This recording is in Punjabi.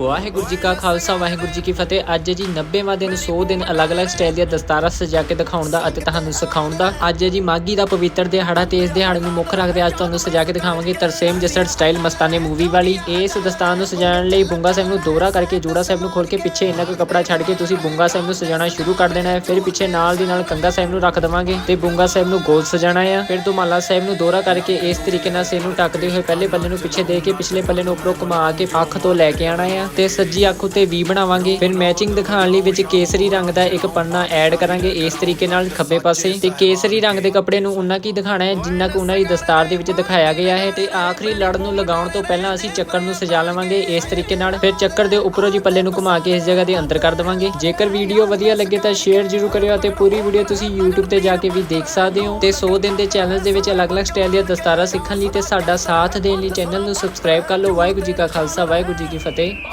ਵਾਹਿਗੁਰੂ ਜੀ ਕਾ ਖਾਲਸਾ, ਵਾਹਿਗੁਰੂ ਜੀ ਕੀ ਫਤਿਹ। ਅੱਜ ਜੀ 90ਵਾਂ ਦਿਨ 100 ਦਿਨ ਅਲੱਗ-ਅਲੱਗ ਸਟਾਈਲ ਦੀਆਂ ਦਸਤਾਰਾਂ ਸਜਾ ਕੇ ਦਿਖਾਉਣ ਦਾ ਅਤੇ ਤੁਹਾਨੂੰ ਸਿਖਾਉਣ ਦਾ। ਅੱਜ ਜੀ ਮਾਗੀ ਦਾ ਪਵਿੱਤਰ ਦਿਹਾੜਾ ਤੇ ਇਸ ਦਿਹਾੜੇ ਨੂੰ ਮੁੱਖ ਰੱਖਦੇ ਅੱਜ ਤੁਹਾਨੂੰ ਸਜਾ ਕੇ ਦਿਖਾਵਾਂਗੇ ਤਰਸੇਮ ਜਸੜ ਸਟਾਈਲ ਮਸਤਾਨੇ ਮੂਵੀ ਵਾਲੀ। ਇਸ ਦਸਤਾਰ ਨੂੰ ਸਜਾਉਣ ਲਈ ਬੁੰਗਾ ਸਾਹਿਬ ਨੂੰ ਦੋਹਰਾ ਕਰਕੇ, ਜੋੜਾ ਸਾਹਿਬ ਨੂੰ ਖੋਲ ਕੇ ਪਿੱਛੇ ਇੰਨਾ ਕੁ ਕਪੜਾ ਛੱਡ ਕੇ ਤੁਸੀਂ ਬੁੰਗਾ ਸਾਹਿਬ ਨੂੰ ਸਜਾਉਣਾ ਸ਼ੁਰੂ ਕਰ ਦੇਣਾ ਹੈ। ਫਿਰ ਪਿੱਛੇ ਨਾਲ ਦੀ ਨਾਲ ਕੰਗਾ ਸਾਹਿਬ ਨੂੰ ਰੱਖ ਦੇਵਾਂਗੇ ਤੇ ਬੁੰਗਾ ਸਾਹਿਬ ਨੂੰ ਗੋਲ ਸਜਾਣਾ ਹੈ। ਫਿਰ ਦੁਮਾਲਾ ਸਾਹਿਬ ਨੂੰ ਦੋਹਰਾ ਕਰਕੇ ਇਸ ਤਰੀਕੇ ਨਾਲ ਸਿਰ ਨੂੰ ਟੱਕਦੇ ਹੋਏ ਪਹਿਲੇ ਪੱਲੇ ਨੂੰ ਪਿੱਛੇ ਦੇ ਕੇ, ਪਿਛਲੇ ਪੱਲੇ ਨੂੰ ਉੱਪਰੋਂ ਘੁਮਾ ਕੇ ਅੱਖ ਤੋਂ ਲੈ ਕੇ ਆਣਾ ਹੈ। ਤੇ ਸੱਜੀ ਅੱਖ ਉੱਤੇ ਵੀ ਬਣਾਵਾਂਗੇ। ਫਿਰ ਮੈਚਿੰਗ ਦਿਖਾਉਣ ਲਈ ਵਿੱਚ ਕੇਸਰੀ ਰੰਗ ਦਾ ਇੱਕ ਪੰਨਾ ਐਡ ਕਰਾਂਗੇ। ਇਸ ਤਰੀਕੇ ਨਾਲ ਖੱਬੇ ਪਾਸੇ। ਤੇ ਕੇਸਰੀ ਰੰਗ ਦੇ ਕੱਪੜੇ ਨੂੰ ਉਨਾ ਕੀ ਦਿਖਾਣਾ ਹੈ? ਜਿੰਨਾ ਕੁ ਉਹਨਾਂ ਦੀ ਦਸਤਾਰ ਦੇ ਵਿੱਚ ਦਿਖਾਇਆ ਗਿਆ ਹੈ। ਤੇ ਆਖਰੀ ਲੜ ਨੂੰ ਲਗਾਉਣ ਤੋਂ ਪਹਿਲਾਂ ਅਸੀਂ ਚੱਕਰ ਨੂੰ ਸਜਾ ਲਵਾਂਗੇ। ਇਸ ਤਰੀਕੇ ਨਾਲ ਫਿਰ ਚੱਕਰ ਦੇ ਉੱਪਰੋਂ ਜੀ ਪੱਲੇ ਨੂੰ ਘੁਮਾ ਕੇ ਇਸ ਜਗ੍ਹਾ ਦੇ ਅੰਦਰ ਕਰ ਦੇਵਾਂਗੇ। ਜੇਕਰ ਵੀਡੀਓ ਵਧੀਆ ਲੱਗੇ ਤਾਂ ਸ਼ੇਅਰ ਜ਼ਰੂਰ ਕਰਿਓ ਅਤੇ ਪੂਰੀ ਵੀਡੀਓ ਤੁਸੀਂ YouTube ਤੇ ਜਾ ਕੇ ਵੀ ਦੇਖ ਸਕਦੇ ਹੋ। ਤੇ 100 ਦਿਨ ਦੇ ਚੈਨਲ ਦੇ ਵਿੱਚ ਅਲੱਗ-ਅਲੱਗ ਸਟਾਈਲ ਦੀਆਂ ਦਸਤਾਰਾਂ ਸਿੱਖਣ ਲਈ ਤੇ ਸਾਡਾ ਸਾਥ ਦੇਣ ਲਈ ਚੈਨਲ ਨੂੰ ਸਬਸਕ੍ਰਾਈਬ ਕਰ ਲਓ। ਵਾਹਿਗੁਰੂ ਜੀ ਕਾ ਖਾਲਸਾ, ਵਾਹਿਗੁਰੂ ਜੀ ਕੀ ਫਤਿਹ।